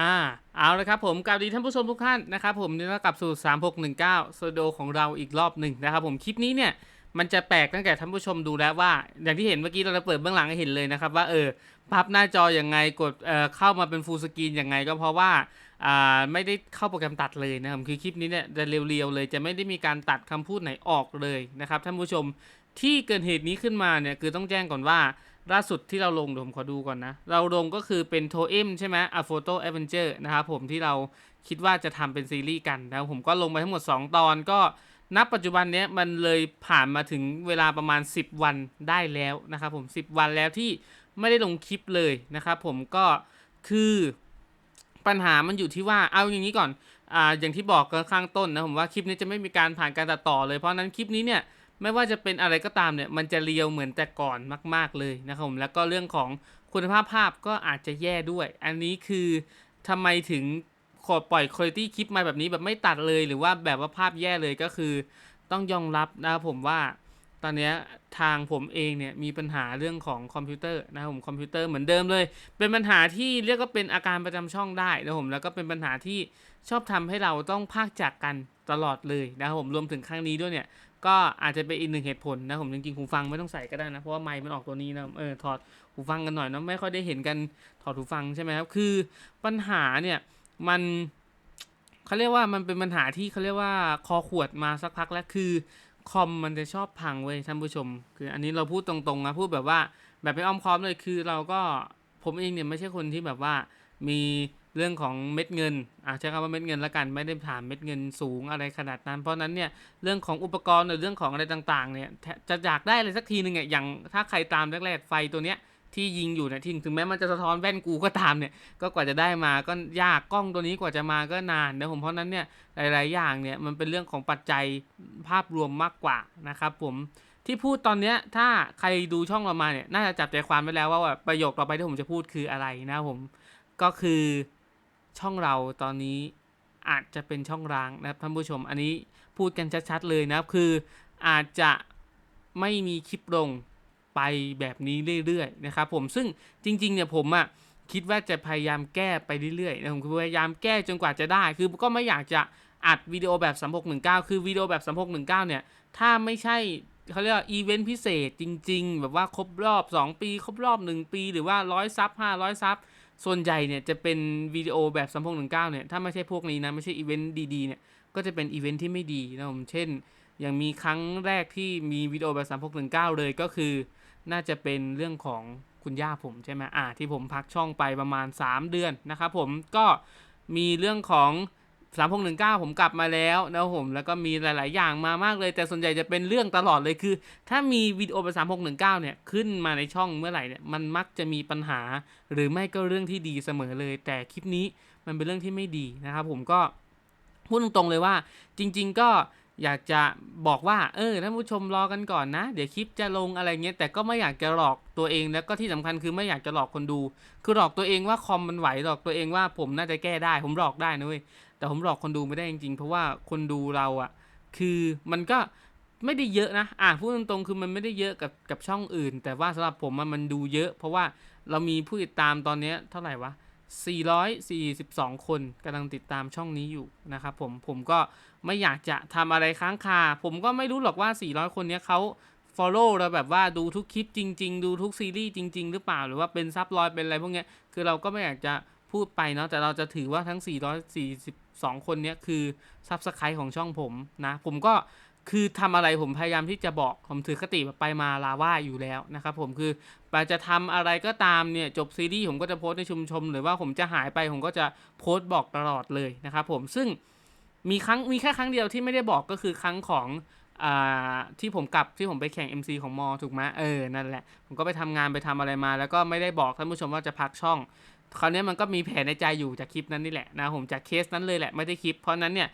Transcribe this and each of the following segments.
อ่าเอาเลยครับผมกลับดีท่านผู้ชมทุกท่านนะครับผมนี่ก็กลับสู่ 3619โซโดของเราอีกรอบหนึ่งนะครับผมคลิปนี้เนี่ยมันจะแปลกตั้งแต่ท่านผู้ชมดูแล้วว่า อย่างที่เห็นเมื่อกี้เราเปิดเบื้องหลังให้เห็นเลยนะครับว่าเออพับหน้าจออย่างไงกดเอ่อเข้ามาเป็นฟูลสกรีนอย่างไงก็เพราะว่าอ่าไม่ได้เข้าโปรแกรมตัดเลยนะครับคือคลิปนี้เนี่ยจะเรียวๆเลยจะไม่ได้มีการตัดคำพูดไหนออกเลยนะครับท่านผู้ชมที่เกิดเหตุนี้ขึ้นมาเนี่ยคือต้องแจ้งก่อนว่า ล่าสุดที่เราลงเดี๋ยวผมขอดูก่อนนะ เราลงก็คือเป็นโทเอมใช่ไหมอะโฟโต้แอดเวนเจอร์นะครับผมที่เราคิดว่าจะทำเป็นซีรีส์กันนะผมก็ลงไปทั้งหมด 2 ตอนก็นับปัจจุบันเนี้ยมันเลยผ่านมาถึงเวลาประมาณ 10 วันได้แล้วนะครับผม 10 วันแล้วที่ไม่ได้ลงคลิปเลยนะครับผมก็คือปัญหามันอยู่ที่ว่าเอาอย่างนี้ก่อนอ่าอย่างที่บอกกันข้างต้นนะผมว่าคลิปนี้จะไม่มีการผ่านการตัดต่อเลยเพราะนั้นคลิปนี้เนี่ย ไม่ว่าจะเป็นอะไรก็ตามเนี่ย มันจะเรียวเหมือนแต่ก่อนมาก ๆเลยนะครับผมแล้วก็เรื่องของคุณภาพภาพก็อาจจะแย่ด้วย อันนี้คือทำไมถึงขอปล่อยคุณภาพคลิปมาแบบนี้แบบไม่ตัดเลย หรือว่าแบบว่าภาพแย่เลยก็คือต้องยอมรับนะครับผมว่า ตอนนี้ทางผมเองเนี่ยมีปัญหาเรื่องของคอมพิวเตอร์นะครับผมคอมพิวเตอร์เหมือนเดิมเลย เป็นปัญหาที่เรียกว่าเป็นอาการประจำช่องได้นะครับผมแล้วก็เป็นปัญหาที่ชอบทำให้เราต้องพากจากกันตลอดเลยนะครับผมรวมถึงครั้งนี้ด้วยเนี่ย ก็อาจจะเป็นอีกหนึ่งเหตุผลนะผมจริงๆหูฟังไม่ต้องใส่ก็ได้นะเพราะว่าไมค์มันออกตัวนี้นะเออถอดหูฟังกันหน่อยเนะไม่ค่อยได้เห็นกันถอดหูฟังใช่ไหมครับคือปัญหาเนี่ยมันเขาเรียกว่ามันเป็นปัญหาที่เขาเรียกว่าคอขวดมาสักพักแล้วคือคอมมันจะชอบพังเว้ยท่านผู้ชม คืออันนี้เราพูดตรงๆนะพูดแบบว่าแบบไม่อ้อมค้อมเลยคือเราก็ผมเองเนี่ยไม่ใช่คนที่แบบว่ามี เรื่องของเม็ดเงินอะใช้คำว่าเม็ดเงินละกันไม่ได้ถามเม็ดเงินสูงอะไรขนาดนั้น เพราะนั้นเนี่ยเรื่องของอุปกรณ์หรือเรื่องของอะไรต่างๆเนี่ยจะอยากได้อะไรสักทีหนึ่งเนี่ยอย่างถ้าใครตามแรกๆไฟตัวเนี้ยที่ยิงอยู่เนี่ยที่ถึงแม้มันจะสะท้อนแว่นกูก็ตามเนี่ยก็กว่าจะได้มาก็ยากกล้องตัวนี้กว่าจะมาก็นานนะผมเพราะนั้นเนี่ยหลาย ๆ อย่างเนี่ยมันเป็นเรื่องของปัจจัยภาพรวมมากกว่านะครับผมที่พูดตอนเนี้ยถ้าใครดูช่องเรามาเนี่ยน่าจะจับใจความไว้แล้วว่าประโยคต่อไปที่ผมจะพูดคืออะไรนะผมก็คือ ช่องเราตอนนี้อาจจะเป็นช่องร้างนะครับท่านผู้ชมอันนี้พูดกันชัดๆเลยนะครับคืออาจจะไม่มีคลิปลงไปแบบนี้เรื่อยๆนะครับผมซึ่งจริงๆเนี่ยผมอะคิดว่าจะพยายามแก้ไปเรื่อยๆนะผมคือพยายามแก้จนกว่าจะได้ คือก็ไม่อยากจะอัดวิดีโอแบบ 3619 คือวิดีโอแบบ 3619 เนี่ย ถ้าไม่ใช่เขาเรียกว่าอีเวนต์พิเศษจริง ๆ แบบว่าครบรอบ 2 ปี ครบรอบ 1 ปี หรือว่า100ซับ500ซับ ส่วนใหญ่เนี่ยจะเป็นวิดีโอแบบสามพงหนึ่งเก้าเนี่ยถ้าไม่ใช่พวกนี้นะไม่ใช่อีเวนต์ดีๆเนี่ยก็จะเป็นอีเวนต์ที่ไม่ดีนะผมเช่น อย่างมีครั้งแรกที่มีวิดีโอแบบสามพงหนึ่งเลยก็คือ น่าจะเป็นเรื่องของคุณย่าผมใช่ไหมอ่าที่ผมพักช่องไปประมาณ 3 เดือนนะครับผมก็มีเรื่องของ 3619ผมกลับมาแล้วนะครับผมแล้วก็มีหลาย ๆ อย่างมามากเลย แต่ส่วนใหญ่จะเป็นเรื่องตลอดเลยคือ ถ้ามีวิดีโอแบบ3619เก้าเนี่ยขึ้นมาในช่องเมื่อไหร่เนี่ยมันมักจะมีปัญหา หรือไม่ก็เรื่องที่ดีเสมอเลย แต่คลิปนี้มันเป็นเรื่องที่ไม่ดีนะครับผมก็พูดตรง ๆ เลยว่าจริง ๆ ก็อยากจะบอกว่าเออท่านผู้ชมรอกันก่อนนะ เดี๋ยวคลิปจะลงอะไรเงี้ยแต่ก็ไม่อยากจะหลอกตัวเองแล้วก็ที่สำคัญคือไม่อยากจะหลอกคนดู คือหลอกตัวเองว่าคอมมันไหวหลอกตัวเองว่าผมน่าจะแก้ได้ ผมหลอกได้นะเว้ย แต่ผมหลอกคนดูไม่ได้จริงๆ เพราะว่าคนดูเราอะคือมันก็ไม่ได้เยอะนะ อะพูดตรงๆ คือมันไม่ได้เยอะกับกับช่องอื่น แต่ว่าสำหรับผมมันมันดูเยอะ เพราะว่าเรามีผู้ติดตามตอนนี้เท่าไหร่วะ 442 คนกำลังติดตามช่องนี้อยู่นะครับผม ผมก็ไม่อยากจะทำอะไรค้างคา ผมก็ไม่รู้หรอกว่า 400 คนนี้เขา follow เราแบบว่าดูทุกคลิปจริง ๆ ดูทุกซีรีส์จริง ๆ หรือเปล่า หรือว่าเป็นซับลอยเป็นอะไรพวกเนี้ย คือเราก็ไม่อยากจะ พูดไปเนาะแต่เราจะถือว่าทั้ง 442 คนเนี้ยคือซับสไครต์ของช่องผมนะ ผมก็คือทำอะไรผมพยายามที่จะบอกผมถือคติแบบไปมาลาว่าอยู่แล้วนะครับผมคือไปจะทำอะไรก็ตามเนี่ยจบซีรีส์ผมก็จะโพสในชุมชนหรือว่าผมจะหายไปผมก็จะโพสบอกตลอดเลยนะครับผมซึ่งมีครั้งมีแค่ครั้งเดียวที่ไม่ได้บอกก็คือครั้งของที่ผมกลับที่ผมไปแข่ง MC ของมอถูกไหมเออนั่นแหละ ผมก็ไปทำงานไปทำอะไรมา แล้วก็ไม่ได้บอกท่านผู้ชมว่าจะพักช่อง คราวนี้มันก็มีแผนในใจอยู่จากคลิปนั้นนี่แหละนะผมจากเคสนั้นเลยแหละไม่ได้คลิป เพราะนั้นเนี่ย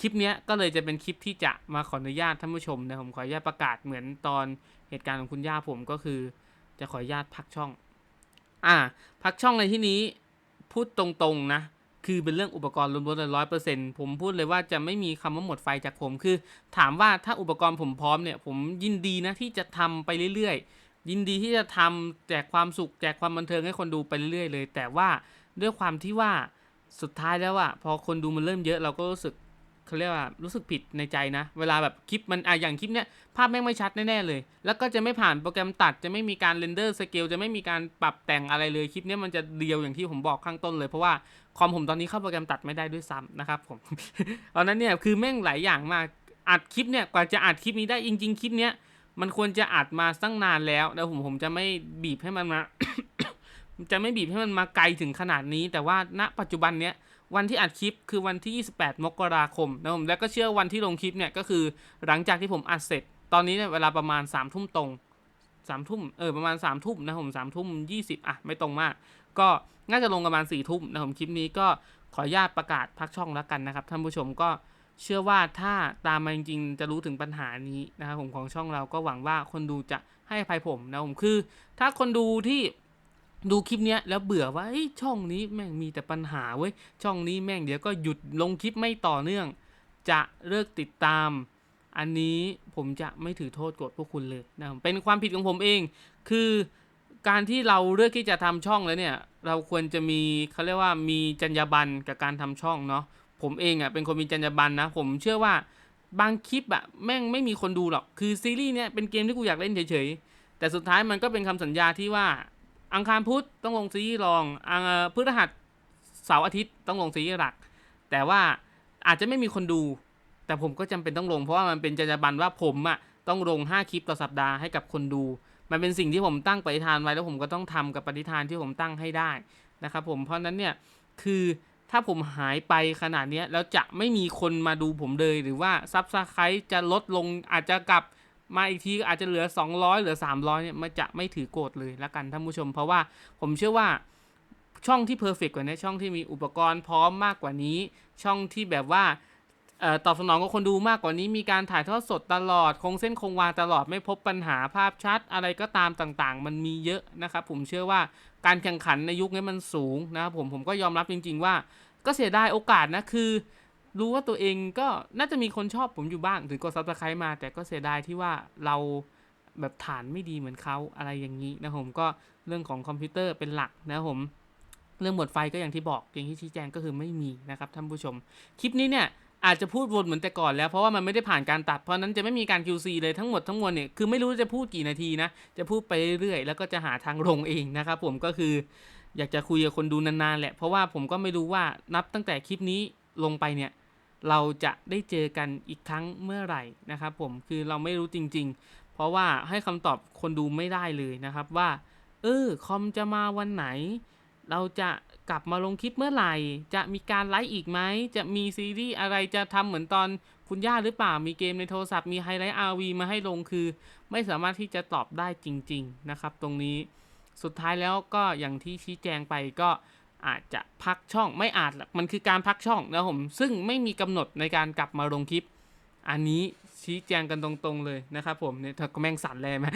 คลิปเนี้ยก็เลยจะเป็นคลิปที่จะมาขออนุญาตท่านผู้ชมนะผมขออนุญาตประกาศเหมือนตอนเหตุการณ์ของคุณย่าผมก็คือ จะขออนุญาตพักช่อง อ่า พักช่องในที่นี้พูดตรงๆนะคือเป็นเรื่องอุปกรณ์ล้วนๆร้อยเปอร์เซ็นต์ผมพูดเลยว่าจะไม่มีคำว่าหมดไฟจากผมคือ ถามว่าถ้าอุปกรณ์ผมพร้อมเนี่ย ผมยินดีนะที่จะทำไปเรื่อยๆ ยินดีที่จะทำแจกความสุขแจกความบันเทิงให้คนดูไปเรื่อยๆเลย แต่ว่าด้วยความที่ว่าสุดท้ายแล้วอะพอคนดูมันเริ่มเยอะเราก็รู้สึกเขาเรียกว่ารู้สึกผิดในใจนะ เวลาแบบคลิปมันอะอย่างคลิปเนี้ยภาพแม่งไม่ชัดแน่ๆเลย แล้วก็จะไม่ผ่านโปรแกรมตัดจะไม่มีการเรนเดอร์สเกลจะไม่มีการปรับแต่งอะไรเลยคลิปเนี้ยมันจะเรียวอย่างที่ผมบอกข้างต้นเลยเพราะว่าคอมผมตอนนี้เข้าโปรแกรมตัดไม่ได้ด้วยซ้ำนะครับผมตอนนั้นเนี่ยคือแม่งหลายอย่างมากอัดคลิปเนี่ยกว่าจะอัดคลิปนี้ได้จริง ๆ คลิปเนี้ย มันควรจะอัดมาตั้งนานแล้วแล้วผมผมจะไม่บีบให้มันมาจะไม่บีบให้มันมาไกลถึงขนาดนี้ แต่ว่าณปัจจุบันเนี้ยวันที่อัดคลิปคือวันที่ 28 มกราคมนะผมแล้วก็เชื่อวันที่ลงคลิปเนี่ยก็คือหลังจากที่ผมอัดเสร็จ ตอนนี้เนี่ยเวลาประมาณ3ามทุ่มตรงสามทุ่มเออประมาณ3ามทุ่มนะผมสามทุ่มยีอะไม่ตรงมาก ก็น่าจะลงประมาณ4ี่ทุ่มนะผมคลิปนี้ก็ขออนุญาตประกาศพักช่องแล้วกันนะครับท่านผู้ชมก็ เชื่อว่าถ้าตามมาจริงๆจะรู้ถึงปัญหานี้นะครับผมของช่องเราก็หวังว่าคนดูจะให้ภัยผมนะผมคือ ถ้าคนดูที่ดูคลิปเนี้ยแล้วเบื่อว่าช่องนี้แม่งมีแต่ปัญหาเว้ยช่องนี้แม่งเดี๋ยวก็หยุดลงคลิปไม่ต่อเนื่อง จะเลิกติดตาม อันนี้ผมจะไม่ถือโทษโกรธพวกคุณเลยนะเป็นความผิดของผมเอง คือการที่เราเลือกที่จะทำช่องแล้วเนี่ย เราควรจะมีเขาเรียกว่ามีจรรยาบรรณกับการทำช่องเนาะ ผมเองอะเป็นคนมีจรรยาบรรณนะ ผมเชื่อว่าบางคลิปอะแม่งไม่มีคนดูหรอก คือซีรีส์เนี้ยเป็นเกมที่กูอยากเล่นเฉยๆ แต่สุดท้ายมันก็เป็นคำสัญญาที่ว่าอังคารพุธต้องลงซีรีส์รองอังพฤหัสเสาร์อาทิตย์ต้องลงซีรีส์หลัก แต่ว่าอาจจะไม่มีคนดู แต่ผมก็จำเป็นต้องลงเพราะว่ามันเป็นจรรยาบรรณว่าผมอะต้องลง 5 คลิปต่อสัปดาห์ให้กับคนดู มันเป็นสิ่งที่ผมตั้งปณิธานไว้แล้วผมก็ต้องทำกับปณิธานที่ผมตั้งให้ได้นะครับผมเพราะนั้นเนี่ยคือ ถ้าผมหายไปขนาดนี้แล้วจะไม่มีคนมาดูผมเลย หรือว่าซับสไครต์จะลดลงอาจจะกลับมาอีกทีอาจจะเหลือ 200 เหลือ 300เนี่ยมันจะไม่ถือโกรธเลยละกันท่านผู้ชม เพราะว่าผมเชื่อว่าช่องที่เพอร์เฟกกว่านี้ช่องที่มีอุปกรณ์พร้อมมากกว่านี้ ช่องที่แบบว่า ตอบสนองกับคนดูมากกว่านี้มีการถ่ายทอดสดตลอด คงเส้นคงวาตลอดไม่พบปัญหาภาพชัด อะไรก็ตามต่างๆ มันมีเยอะนะครับ ผมเชื่อว่าการแข่งขันในยุคนี้มันสูงนะครับผมผมก็ยอมรับจริง ๆ ว่า ก็เสียดายโอกาสนะคือ รู้ว่าตัวเองก็น่าจะมีคนชอบผมอยู่บ้างถึงกดซับสไครต์มา แต่ก็เสียดายที่ว่าเราแบบฐานไม่ดีเหมือนเขาอะไรอย่างนี้นะผมก็เรื่องของคอมพิวเตอร์เป็นหลักนะผมเรื่องหมดไฟก็อย่างที่บอกอย่างที่ชี้แจงก็คือไม่มีนะครับท่านผู้ชม คลิปนี้เนี่ย อาจจะพูดวนเหมือนแต่ก่อนแล้วเพราะว่ามันไม่ได้ผ่านการตัด เพราะนั้นจะไม่มีการ QC เลยทั้งหมดทั้งมวลเนี่ยคือไม่รู้จะพูดกี่นาทีนะ จะพูดไปเรื่อยๆ แล้วก็จะหาทางลงเองนะครับผมก็คืออยากจะคุยกับคนดูนานๆแหละ เพราะว่าผมก็ไม่รู้ว่านับตั้งแต่คลิปนี้ลงไปเนี่ย เราจะได้เจอกันอีกครั้งเมื่อไหร่นะครับผมคือเราไม่รู้จริง ๆ เพราะว่าให้คำตอบคนดูไม่ได้เลยนะครับว่า เออคอมจะมาวันไหน เราจะ กลับมาลงคลิปเมื่อไหร่ จะมีการไลฟ์อีกไหม จะมีซีรีส์อะไรจะทำเหมือนตอนคุณย่าหรือเปล่า มีเกมในโทรศัพท์มีไฮไลท์ RV มาให้ลงคือ ไม่สามารถที่จะตอบได้จริง ๆ นะครับ ตรงนี้สุดท้ายแล้วก็อย่างที่ชี้แจงไปก็อาจจะพักช่องไม่อาจมันคือการพักช่องนะผมซึ่งไม่มีกำหนดในการกลับมาลงคลิป อันนี้ชี้แจงกันตรงๆเลยนะครับผมเนี่ยเธอก็แม่งสั่นเลไหม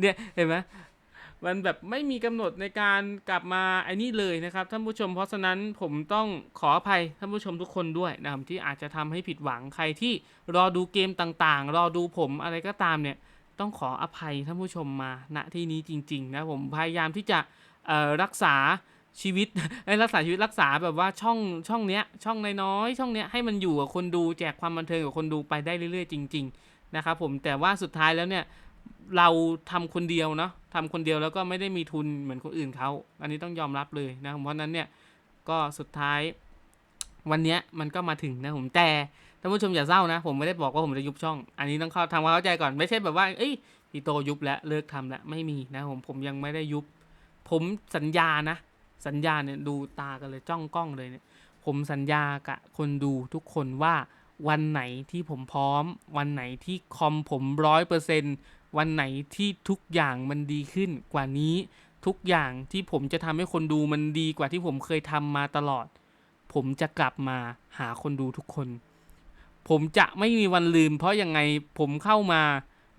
เนี่ยเห็นไหม มันแบบไม่มีกำหนดในการกลับมาไอ้นี่เลยนะครับท่านผู้ชม เพราะฉะนั้นผมต้องขออภัยท่านผู้ชมทุกคนด้วยนะครับที่อาจจะทำให้ผิดหวังใครที่รอดูเกมต่างๆ รอดูผมอะไรก็ตามเนี่ยต้องขออภัยท่านผู้ชมมาณที่นี้จริง ๆ นะผมพยายามที่จะรักษาชีวิตไอ้รักษาชีวิตรักษาแบบว่าช่องช่องเนี้ยช่องน้อยๆช่องเนี้ยให้มันอยู่กับคนดูแจกความบันเทิงกับคนดูไปได้เรื่อยๆ จริง ๆ นะครับผมแต่ว่าสุดท้ายแล้วเนี่ย เราทำคนเดียวเนาะทำคนเดียวแล้วก็ไม่ได้มีทุนเหมือนคนอื่นเขาอันนี้ต้องยอมรับเลยนะเพราะนั้นเนี่ยก็สุดท้ายวันเนี้ยมันก็มาถึงนะผมแต่ท่านผู้ชมอย่าเศร้านะ ผมไม่ได้บอกว่าผมจะยุบช่อง อันนี้ต้องเข้าทำความเข้าใจก่อนไม่ใช่แบบว่าเอ้ยพี่โตยุบแล้วเลิกทำแล้วไม่มีนะผมผมยังไม่ได้ยุบ ผมสัญญานะ สัญญาเนี่ยดูตากันเลยจ้องกล้องเลยเนี่ย ผมสัญญากับคนดูทุกคนว่าวันไหนที่ผมพร้อม วันไหนที่คอมผมร้อยเปอร์เซ็นต์ วันไหนที่ทุกอย่างมันดีขึ้นกว่านี้ ทุกอย่างที่ผมจะทำให้คนดูมันดีกว่าที่ผมเคยทำมาตลอด ผมจะกลับมาหาคนดูทุกคน ผมจะไม่มีวันลืม เพราะยังไงผมเข้ามา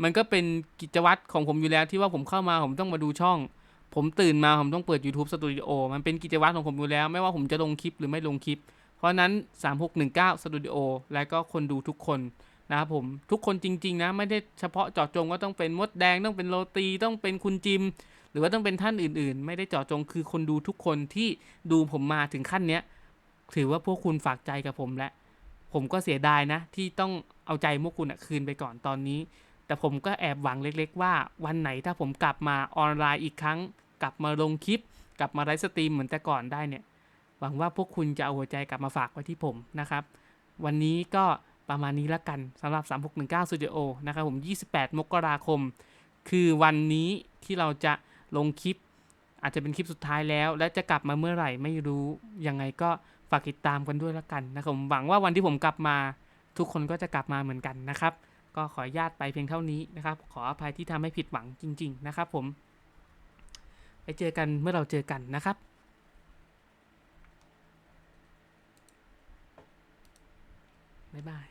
มันก็เป็นกิจวัตรของผมอยู่แล้วที่ว่าผมเข้ามาผมต้องมาดูช่อง ผมตื่นมาผมต้องเปิด YouTube Studio มันเป็นกิจวัตรของผมอยู่แล้ว ไม่ว่าผมจะลงคลิปหรือไม่ลงคลิป เพราะนั้น 3619 Studio และก็คนดูทุกคน นะครับผมทุกคนจริง ๆ นะ ไม่ได้เฉพาะเจาะจงว่าต้องเป็นมดแดงต้องเป็นโรตีต้องเป็นคุณจิม หรือว่าต้องเป็นท่านอื่น ๆ ไม่ได้เจาะจงคือคนดูทุกคนที่ดูผมมาถึงขั้นเนี้ยถือว่าพวกคุณฝากใจกับผมและผมก็เสียดายนะ ที่ต้องเอาใจพวกคุณอะคืนไปก่อนตอนนี้ แต่ผมก็แอบหวังเล็ก ๆ ว่าวันไหนถ้าผมกลับมาออนไลน์อีกครั้ง กลับมาลงคลิป กลับมาไลฟ์สตรีมเหมือนแต่ก่อนได้เนี่ยหวังว่าพวกคุณจะเอาหัวใจกลับมาฝากไว้ที่ผมนะครับ วันนี้ก็ ประมาณนี้ละกันสำหรับ 3619 Studio นะครับผม 28 มกราคม คือวันนี้ที่เราจะลงคลิป อาจจะเป็นคลิปสุดท้ายแล้ว และจะกลับมาเมื่อไหร่ไม่รู้ยังไงก็ฝากติดตามกันด้วยละกันนะครับผมหวังว่าวันที่ผมกลับมา ทุกคนก็จะกลับมาเหมือนกันนะครับ ก็ขออนุญาตไปเพียงเท่านี้นะครับ ขออภัยที่ทำให้ผิดหวังจริง ๆ นะครับ ผมไปเจอกันเมื่อเราเจอกันนะครับบ๊ายบาย